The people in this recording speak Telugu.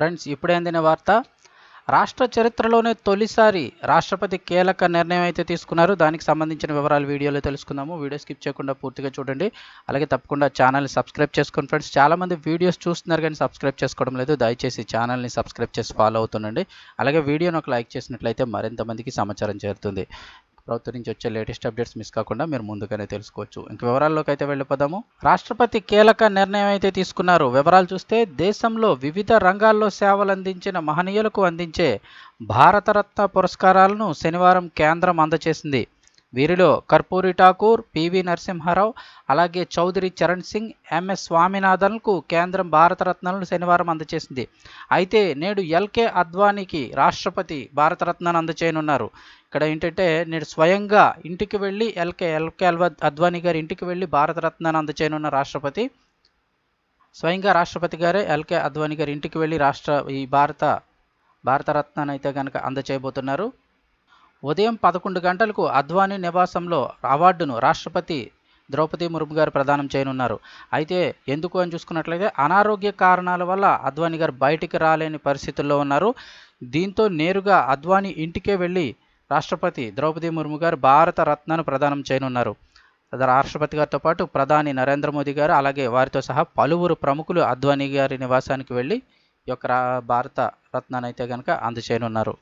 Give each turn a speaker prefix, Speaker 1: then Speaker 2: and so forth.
Speaker 1: ఫ్రెండ్స్ ఇప్పుడే అందిన వార్త రాష్ట్ర చరిత్రలోనే తొలిసారి రాష్ట్రపతి కీలక నిర్ణయం అయితే తీసుకున్నారు. దానికి సంబంధించిన వివరాలు వీడియోలో తెలుసుకుందాము. వీడియో స్కిప్ చేయకుండా పూర్తిగా చూడండి. అలాగే తప్పకుండా ఛానల్ని సబ్స్క్రైబ్ చేసుకోండి ఫ్రెండ్స్. చాలామంది వీడియోస్ చూస్తున్నారు కానీ సబ్స్క్రైబ్ చేసుకోవడం లేదు. దయచేసి ఛానల్ని సబ్స్క్రైబ్ చేసి ఫాలో అవుతుండండి. అలాగే వీడియోని ఒక లైక్ చేసినట్లయితే మరింత మందికి సమాచారం చేరుతుంది. ప్రభుత్వం నుంచి వచ్చే లేటెస్ట్ అప్డేట్స్ మిస్ కాకుండా మీరు ముందుగానే తెలుసుకోవచ్చు. ఇంక వివరాల్లోకి అయితే వెళ్ళిపోదాము. రాష్ట్రపతి కీలక నిర్ణయం అయితే తీసుకున్నారు. వివరాలు చూస్తే దేశంలో వివిధ రంగాల్లో సేవలు అందించిన మహనీయులకు అందించే భారతరత్న పురస్కారాలను శనివారం కేంద్రం అందజేసింది. వీరిలో కర్పూరి ఠాకూర్ పివి నరసింహారావు అలాగే చౌదరి చరణ్ సింగ్ ఎంఎస్ స్వామినాథన్కు కేంద్రం భారతరత్నాలను శనివారం అందజేసింది అయితే నేడు ఎల్కే అద్వానీకి రాష్ట్రపతి భారతరత్నాన్ని అందచేయనున్నారు. ఇక్కడ ఏంటంటే నేడు స్వయంగా ఇంటికి వెళ్ళి ఎల్కే ఎల్కే అద్వానీ గారి ఇంటికి వెళ్ళి భారతరత్నాన్ని అందచేయనున్న రాష్ట్రపతి స్వయంగా రాష్ట్రపతి గారే ఎల్కే అద్వానీ గారి ఇంటికి వెళ్ళి రాష్ట్ర ఈ భారత భారతరత్నాన్ని అయితే కనుక అందచేయబోతున్నారు. ఉదయం పదకొండు గంటలకు అద్వానీ నివాసంలో అవార్డును రాష్ట్రపతి ద్రౌపది ముర్ము గారు ప్రదానం చేయనున్నారు. అయితే ఎందుకు అని చూసుకున్నట్లయితే అనారోగ్య కారణాల వల్ల అద్వానీ గారు బయటికి రాలేని పరిస్థితుల్లో ఉన్నారు. దీంతో నేరుగా అద్వానీ ఇంటికే వెళ్ళి రాష్ట్రపతి ద్రౌపది ముర్ము గారు భారత రత్నాన్ని ప్రదానం చేయనున్నారు. రాష్ట్రపతి గారితో పాటు ప్రధాని నరేంద్ర మోదీ గారు అలాగే వారితో సహా పలువురు ప్రముఖులు అద్వానీ గారి నివాసానికి వెళ్ళి ఈ యొక్క భారత రత్నాన్ని అయితే కనుక అందచేయనున్నారు